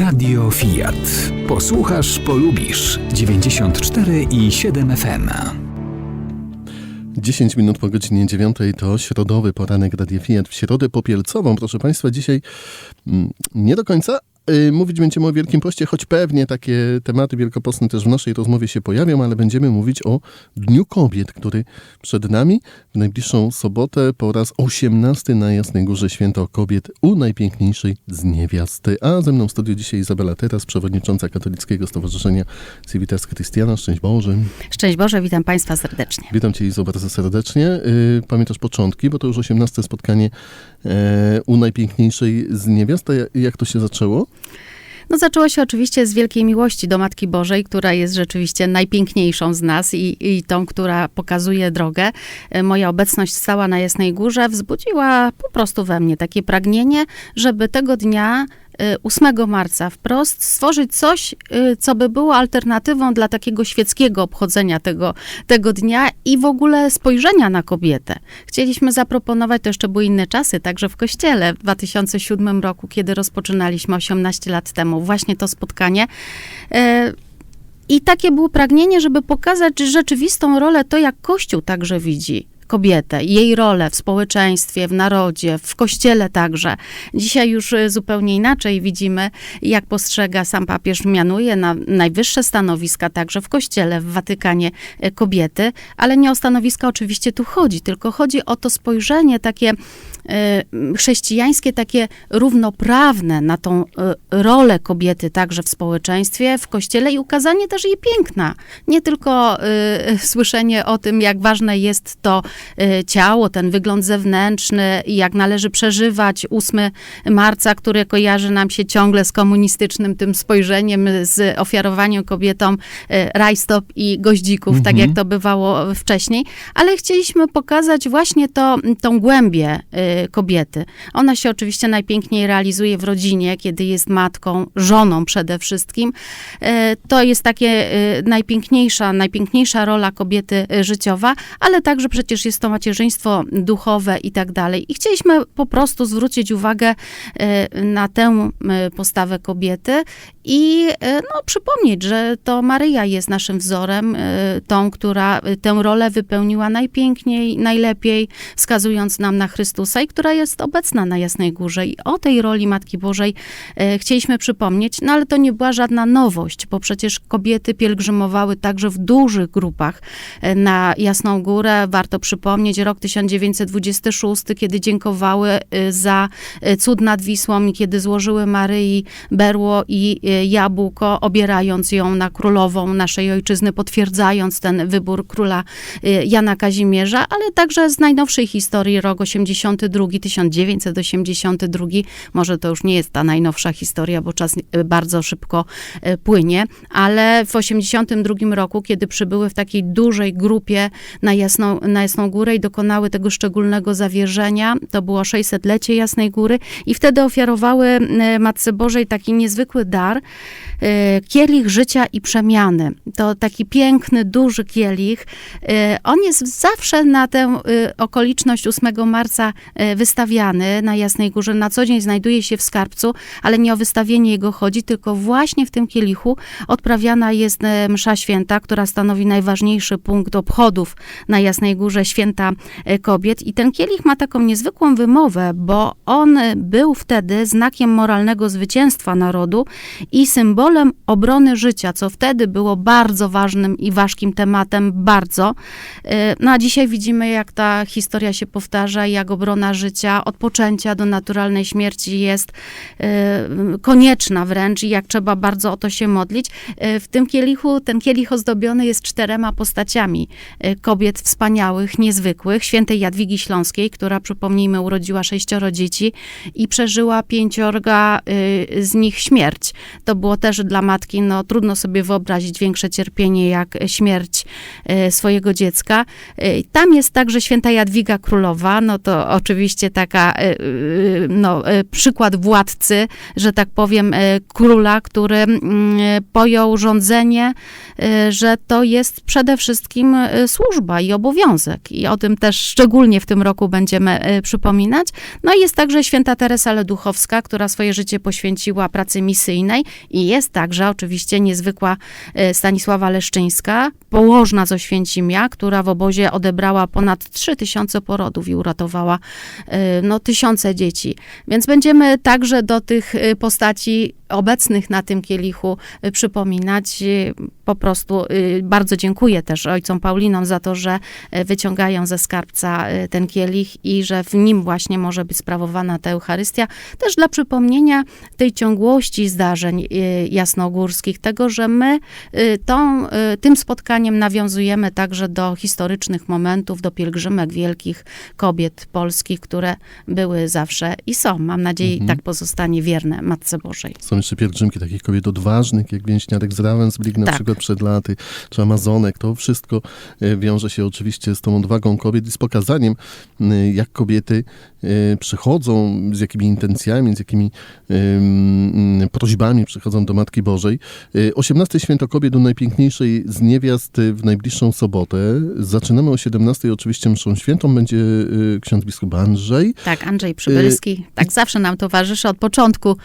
Radio Fiat. Posłuchasz, polubisz. 94 i 7 FM. 10 minut po godzinie 9 to środowy poranek Radio Fiat w środę popielcową. Proszę Państwa, dzisiaj mm, nie do końca, mówić będziemy o Wielkim Poście, choć pewnie takie tematy wielkopostne też w naszej rozmowie się pojawią, ale będziemy mówić o Dniu Kobiet, który przed nami w najbliższą sobotę po raz 18 na Jasnej Górze Święto Kobiet u najpiękniejszej z niewiasty. A ze mną w studiu dzisiaj Izabela Teraz, przewodnicząca Katolickiego Stowarzyszenia Civitas Christiana. Szczęść Boże. Szczęść Boże, witam Państwa serdecznie. Witam Cię Izo bardzo serdecznie. Y, pamiętasz początki, bo to już 18 spotkanie u najpiękniejszej z niewiasty. Jak to się zaczęło? No zaczęło się oczywiście z wielkiej miłości do Matki Bożej, która jest rzeczywiście najpiękniejszą z nas i, i tą, która pokazuje drogę. E, moja obecność stała na Jasnej Górze wzbudziła po prostu we mnie takie pragnienie, żeby tego dnia 8 marca wprost stworzyć coś, y, co by było alternatywą dla takiego świeckiego obchodzenia tego, tego dnia i w ogóle spojrzenia na kobietę. Chcieliśmy zaproponować, to jeszcze były inne czasy, także w kościele w 2007 roku, kiedy rozpoczynaliśmy 18 lat temu właśnie to spotkanie. E, I takie było pragnienie, żeby pokazać rzeczywistą rolę, to jak Kościół także widzi kobietę, jej rolę w społeczeństwie, w narodzie, w kościele także. Dzisiaj już y, zupełnie inaczej widzimy, jak postrzega sam papież, mianuje na najwyższe stanowiska także w kościele, w Watykanie y, kobiety, ale nie o stanowiska oczywiście tu chodzi, tylko chodzi o to spojrzenie takie chrześcijańskie, takie równoprawne na tą rolę kobiety także w społeczeństwie, w kościele i ukazanie też jej piękna. Nie tylko y, słyszenie o tym, jak ważne jest to Y, ciało, ten wygląd zewnętrzny i jak należy przeżywać 8 marca, który kojarzy nam się ciągle z komunistycznym tym spojrzeniem, z ofiarowaniem kobietom y, rajstop i goździków, mhm. tak jak to bywało wcześniej, ale chcieliśmy pokazać właśnie to, tą głębię y, kobiety. Ona się oczywiście najpiękniej realizuje w rodzinie, kiedy jest matką, żoną przede wszystkim. To jest takie najpiękniejsza, najpiękniejsza rola kobiety życiowa, ale także przecież jest to macierzyństwo duchowe i tak dalej. I chcieliśmy po prostu zwrócić uwagę e, na tę e, postawę kobiety i e, no, przypomnieć, że to Maryja jest naszym wzorem, tą, która tę rolę wypełniła najpiękniej, najlepiej, wskazując nam na Chrystusa i która jest obecna na Jasnej Górze. I o tej roli Matki Bożej chcieliśmy przypomnieć, no ale to nie była żadna nowość, bo przecież kobiety pielgrzymowały także w dużych grupach na Jasną Górę. Warto przypomnieć, rok 1926, kiedy dziękowały za cud nad Wisłą i kiedy złożyły Maryi berło i jabłko, obierając ją na królową naszej ojczyzny, potwierdzając ten wybór króla Jana Kazimierza, ale także z najnowszej historii, rok 82, 1982, może to już nie jest ta najnowsza historia, bo czas bardzo szybko płynie, ale w 82 roku, kiedy przybyły w takiej dużej grupie na Jasną, na Jasną Górę i dokonały tego szczególnego zawierzenia. To było 600-lecie Jasnej Góry i wtedy ofiarowały Matce Bożej taki niezwykły dar, e, kielich życia i przemiany. To taki piękny, duży kielich. E, on jest zawsze na tę okoliczność 8 marca wystawiany na Jasnej Górze. Na co dzień znajduje się w skarbcu, ale nie o wystawienie jego chodzi, tylko właśnie w tym kielichu odprawiana jest msza święta, która stanowi najważniejszy punkt obchodów na Jasnej Górze święta kobiet. I ten kielich ma taką niezwykłą wymowę, bo on był wtedy znakiem moralnego zwycięstwa narodu i symbolem obrony życia, co wtedy było bardzo ważnym i ważkim tematem, bardzo. E, no a dzisiaj widzimy, jak ta historia się powtarza, jak obrona życia od poczęcia do naturalnej śmierci jest e, konieczna wręcz i jak trzeba bardzo o to się modlić. W tym kielichu, ten kielich ozdobiony jest czterema postaciami kobiet wspaniałych, nie niezwykłych, świętej Jadwigi Śląskiej, która, przypomnijmy, urodziła sześcioro dzieci i przeżyła pięciorga y, z nich śmierć. To było też dla matki, no trudno sobie wyobrazić większe cierpienie jak śmierć y, swojego dziecka. Y, tam jest także święta Jadwiga Królowa, no to oczywiście taka, no, przykład władcy, że tak powiem, króla, który mm, pojął rządzenie, że to jest przede wszystkim służba i obowiązek i o tym też szczególnie w tym roku będziemy e, przypominać. No i jest także święta Teresa Leduchowska, która swoje życie poświęciła pracy misyjnej I jest także oczywiście niezwykła e, Stanisława Leszczyńska, położna z Oświęcimia, która w obozie odebrała ponad 3000 porodów i uratowała e, no, tysiące dzieci. Więc będziemy także do tych e, postaci obecnych na tym kielichu y, przypominać. Y, Po prostu y, bardzo dziękuję też ojcom Paulinom za to, że wyciągają ze skarbca ten kielich i że w nim właśnie może być sprawowana ta Eucharystia. Też dla przypomnienia tej ciągłości zdarzeń jasnogórskich, tego, że my tą, tym spotkaniem nawiązujemy także do historycznych momentów, do pielgrzymek wielkich kobiet polskich, które były zawsze i są. Mam nadzieję, Mhm. tak pozostanie wierne Matce Bożej. Są jeszcze pielgrzymki takich kobiet odważnych, jak więźniarek z Ravensbrück na Tak. przykład przed laty, czy Amazonek. To wszystko e, wiąże się oczywiście z tą odwagą kobiet i z pokazaniem, e, jak kobiety e, przychodzą, z jakimi intencjami, z jakimi prośbami przychodzą do Matki Bożej. E, 18 Święto Kobiet u najpiękniejszej z niewiast w najbliższą sobotę. Zaczynamy o 17 oczywiście mszą świętą. Będzie ksiądz biskup Andrzej. Tak, Andrzej Przybylski. tak zawsze nam towarzyszy od początku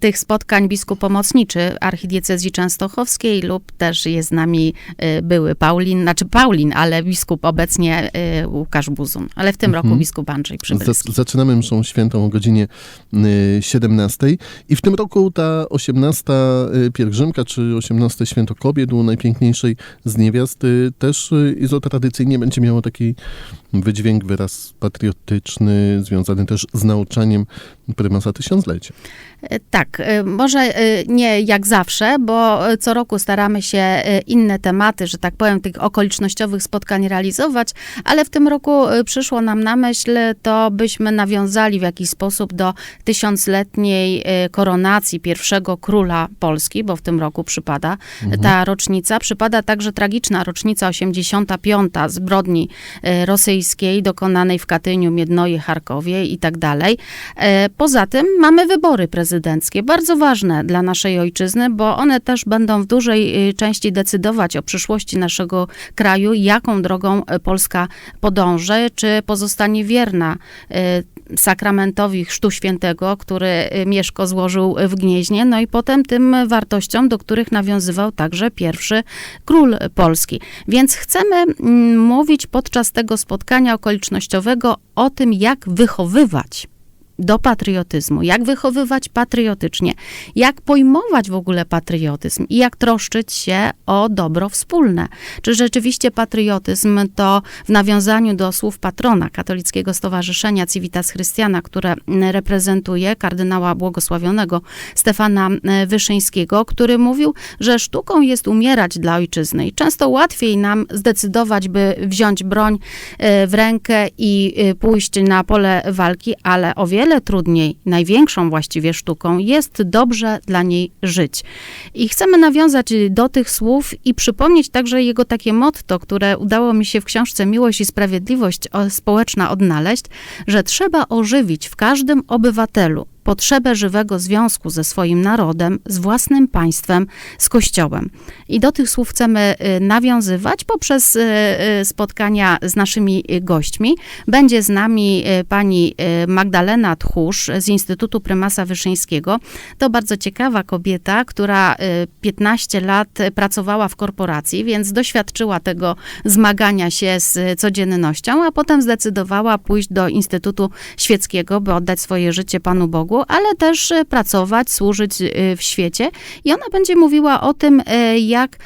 tych spotkań biskup pomocniczy archidiecezji częstochowskiej lub też jest z nami y, były Paulin, znaczy Paulin, ale biskup obecnie y, Łukasz Buzun. Ale w tym roku Mhm. biskup Andrzej Przybylski. Zac- Zaczynamy mszą świętą o godzinie y, 17 i w tym roku ta 18 y, pielgrzymka, czy 18 święto kobiet u najpiękniejszej z niewiast y, też y, izotradycyjnie będzie miało taki wydźwięk, wyraz patriotyczny, związany też z nauczaniem prymasa tysiąclecia. E, Tak, e, może e, nie jak zawsze, bo e, co roku staramy się inne tematy, że tak powiem, tych okolicznościowych spotkań realizować, ale w tym roku przyszło nam na myśl to, byśmy nawiązali w jakiś sposób do tysiącletniej koronacji pierwszego króla Polski, bo w tym roku przypada ta rocznica. Przypada także tragiczna rocznica 85. zbrodni rosyjskiej dokonanej w Katyniu, Miednoje, Charkowie i tak dalej. Poza tym mamy wybory prezydenckie, bardzo ważne dla naszej ojczyzny, bo one też będą w dużej y, części decydować o przyszłości naszego kraju, jaką drogą y, Polska podąży, czy pozostanie wierna y, sakramentowi Chrztu Świętego, który Mieszko złożył w Gnieźnie, no i potem tym wartościom, do których nawiązywał także pierwszy król Polski. Więc chcemy mm, mówić podczas tego spotkania okolicznościowego o tym, jak wychowywać do patriotyzmu, jak wychowywać patriotycznie, jak pojmować w ogóle patriotyzm i jak troszczyć się o dobro wspólne. Czy rzeczywiście patriotyzm to w nawiązaniu do słów patrona katolickiego stowarzyszenia Civitas Christiana, które reprezentuje kardynała błogosławionego Stefana e, Wyszyńskiego, który mówił, że sztuką jest umierać dla ojczyzny i często łatwiej nam zdecydować, by wziąć broń e, w rękę i e, pójść na pole walki, ale o wiele trudniej, największą właściwie sztuką jest dobrze dla niej żyć. I chcemy nawiązać do tych słów i przypomnieć także jego takie motto, które udało mi się w książce Miłość i Sprawiedliwość Społeczna odnaleźć, że trzeba ożywić w każdym obywatelu potrzebę żywego związku ze swoim narodem, z własnym państwem, z Kościołem. I do tych słów chcemy y, nawiązywać poprzez y, y, spotkania z naszymi gośćmi. Będzie z nami pani Magdalena Tchórz z Instytutu Prymasa Wyszyńskiego. To bardzo ciekawa kobieta, która y, 15 lat pracowała w korporacji, więc doświadczyła tego zmagania się z codziennością, a potem zdecydowała pójść do Instytutu Świeckiego, by oddać swoje życie Panu Bogu, ale też e, pracować, służyć e, w świecie. I ona będzie mówiła o tym, e, jak,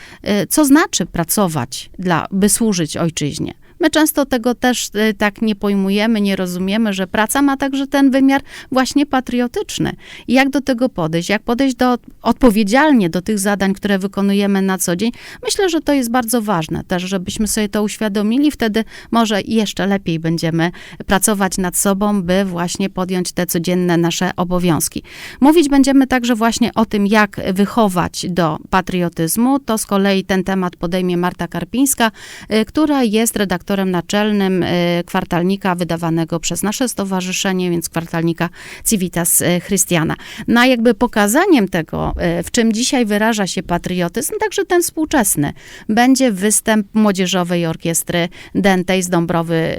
co znaczy pracować, dla, by służyć ojczyźnie. My często tego też e, tak nie pojmujemy, nie rozumiemy, że praca ma także ten wymiar właśnie patriotyczny. I jak do tego podejść, jak podejść do, odpowiedzialnie do tych zadań, które wykonujemy na co dzień. Myślę, że to jest bardzo ważne też, żebyśmy sobie to uświadomili. Wtedy może jeszcze lepiej będziemy pracować nad sobą, by właśnie podjąć te codzienne nasze obowiązki. Mówić będziemy także właśnie o tym, jak wychować do patriotyzmu. To z kolei ten temat podejmie Marta Karpińska, y, która jest redaktorem naczelnym y, kwartalnika wydawanego przez nasze stowarzyszenie, więc kwartalnika Civitas y, Christiana. No a jakby pokazaniem tego, y, w czym dzisiaj wyraża się patriotyzm, także ten współczesny, będzie występ Młodzieżowej Orkiestry Dentej z Dąbrowy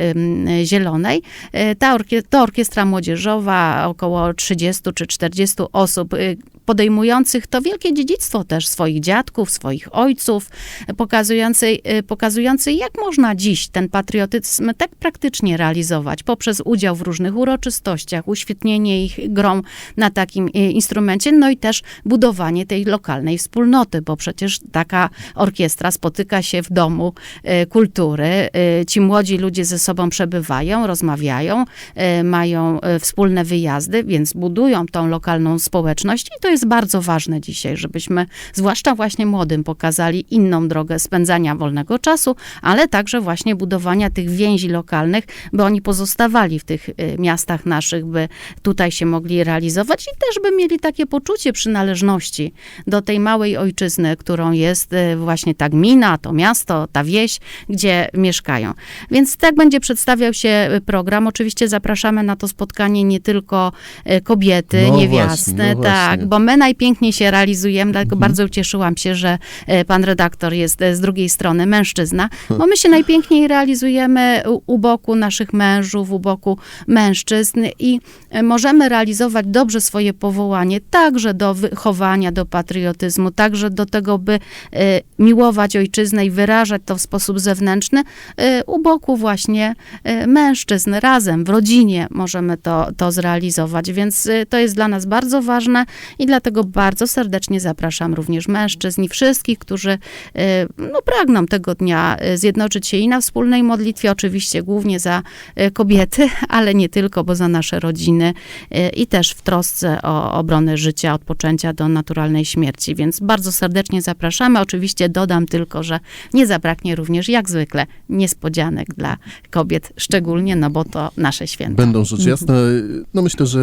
Zielonej. Ta orkie- to orkiestra młodzieżowa, około 30 czy 40 osób podejmujących to wielkie dziedzictwo też swoich dziadków, swoich ojców, pokazujący, pokazujący jak można dziś ten patriotyzm tak praktycznie realizować poprzez udział w różnych uroczystościach, uświetnienie ich grą na takim y, instrumencie, no i też budowanie tej lokalnej wspólnoty, bo przecież taka orkiestra spotyka się w domu y, kultury. Y, Ci młodzi ludzie ze sobą przebywają, rozmawiają, mają wspólne wyjazdy, więc budują tą lokalną społeczność i to jest bardzo ważne dzisiaj, żebyśmy zwłaszcza właśnie młodym pokazali inną drogę spędzania wolnego czasu, ale także właśnie budowania tych więzi lokalnych, by oni pozostawali w tych y, miastach naszych, by tutaj się mogli realizować i też by mieli takie poczucie przynależności do tej małej ojczyzny, którą jest y, właśnie ta gmina, to miasto, ta wieś, gdzie mieszkają. Więc tak będzie przedstawiał się y, program. Oczywiście zapraszamy na to spotkanie nie tylko kobiety, No niewiasty, właśnie, no tak, właśnie. bo my najpiękniej się realizujemy, dlatego bardzo ucieszyłam się, że e, pan redaktor jest e, z drugiej strony mężczyzna, bo my się najpiękniej realizujemy u, boku naszych mężów, u boku mężczyzn i e, możemy realizować dobrze swoje powołanie, także do wychowania, do patriotyzmu, także do tego, by miłować ojczyznę i wyrażać to w sposób zewnętrzny, u boku właśnie mężczyzn, razem, w rodzinie możemy to, to zrealizować, więc to jest dla nas bardzo ważne i dlatego bardzo serdecznie zapraszam również mężczyzn i wszystkich, którzy e, no, pragną tego dnia e, zjednoczyć się i na wspólnej modlitwie, oczywiście głównie za e, kobiety, ale nie tylko, bo za nasze rodziny i też w trosce o obronę życia, od poczęcia do naturalnej śmierci. Więc bardzo serdecznie zapraszamy. Oczywiście dodam tylko, że nie zabraknie również jak zwykle niespodzianek dla kobiet, szczególnie, no bo to nasze święto. Będą rzecz jasna. No myślę, że...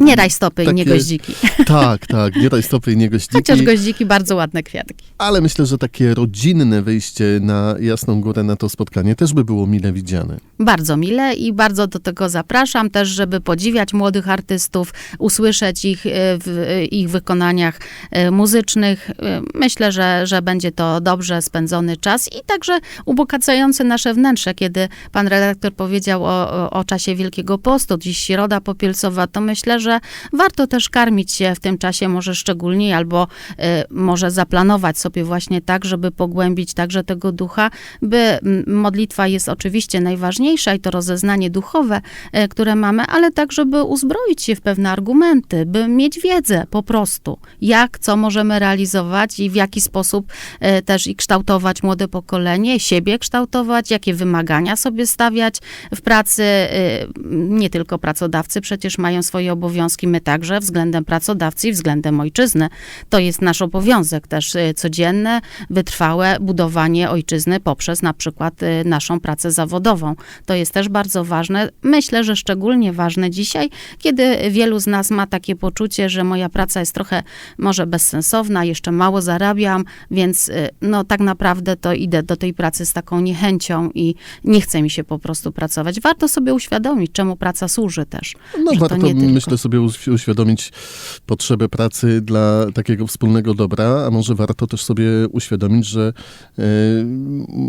Nie daj stopy i nie takie- goździki. Tak, tak, nie daj stopy i nie gościki. Chociaż goździki bardzo ładne kwiatki. Ale myślę, że takie rodzinne wyjście na Jasną Górę na to spotkanie też by było mile widziane. Bardzo mile i bardzo do tego zapraszam też, żeby podziwiać młodych artystów, usłyszeć ich e, w e, ich wykonaniach e, muzycznych. Myślę, że, że będzie to dobrze spędzony czas i także ubogacający nasze wnętrze. Kiedy pan redaktor powiedział o, o, o czasie Wielkiego Postu, dziś Środa Popielcowa, to myślę, że warto też karmić się w tym czasie może szczególnie, albo e, może zaplanować sobie właśnie tak, żeby pogłębić także tego ducha, by modlitwa jest oczywiście najważniejsza i to rozeznanie duchowe, e, które mamy, ale tak, żeby uzbroić się w pewne argumenty, by mieć wiedzę po prostu, jak, co możemy realizować i w jaki sposób e, też i kształtować młode pokolenie, siebie kształtować, jakie wymagania sobie stawiać w pracy. Nie tylko pracodawcy przecież mają swoje obowiązki, my także względem pracodawcy i względem ojczyzny. To jest nasz obowiązek też e, codzienne, wytrwałe budowanie ojczyzny poprzez na przykład e, naszą pracę zawodową. To jest też bardzo ważne. Myślę, że szczególnie ważne dzisiaj, kiedy wielu z nas ma takie poczucie, że moja praca jest trochę może bezsensowna, jeszcze mało zarabiam, więc y, no tak naprawdę to idę do tej pracy z taką niechęcią i nie chce mi się po prostu pracować. Warto sobie uświadomić, czemu praca służy też. No warto, tylko. myślę sobie, uś- uświadomić potrzebę pracy dla takiego wspólnego dobra, a może warto też sobie uświadomić, że e,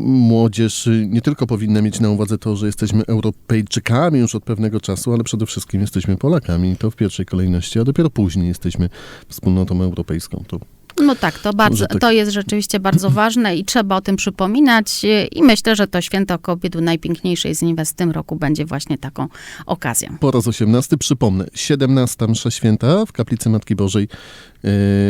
młodzież nie tylko powinna mieć na uwadze to, że jesteśmy Europejczykami już od pewnego czasu, ale przede wszystkim jesteśmy Polakami to w pierwszej kolejności, a dopiero później jesteśmy wspólnotą europejską. To No tak, to bardzo, tak. to jest rzeczywiście bardzo ważne i trzeba o tym przypominać i myślę, że to święto kobiet najpiękniejszej z nich w tym roku będzie właśnie taką okazją. po raz 18, przypomnę, 17 msza święta w Kaplicy Matki Bożej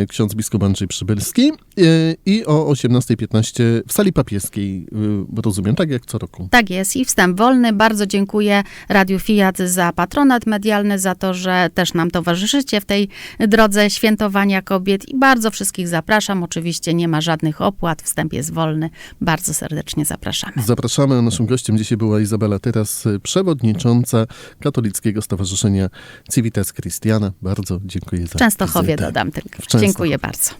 ksiądz biskup Andrzej Przybylski e, i o 18.15 w sali papieskiej, e, rozumiem, tak jak co roku. Tak jest i wstęp wolny. Bardzo dziękuję Radiu Fiat za patronat medialny, za to, że też nam towarzyszycie w tej drodze świętowania kobiet i bardzo wszystkich zapraszam. Oczywiście nie ma żadnych opłat, wstęp jest wolny. Bardzo serdecznie zapraszamy. Zapraszamy, naszym gościem dzisiaj była Izabela Teraz, e, przewodnicząca Katolickiego Stowarzyszenia Civitas Christiana. Bardzo dziękuję za Częstochowie dodam tylko. Częstochowie. Dziękuję bardzo.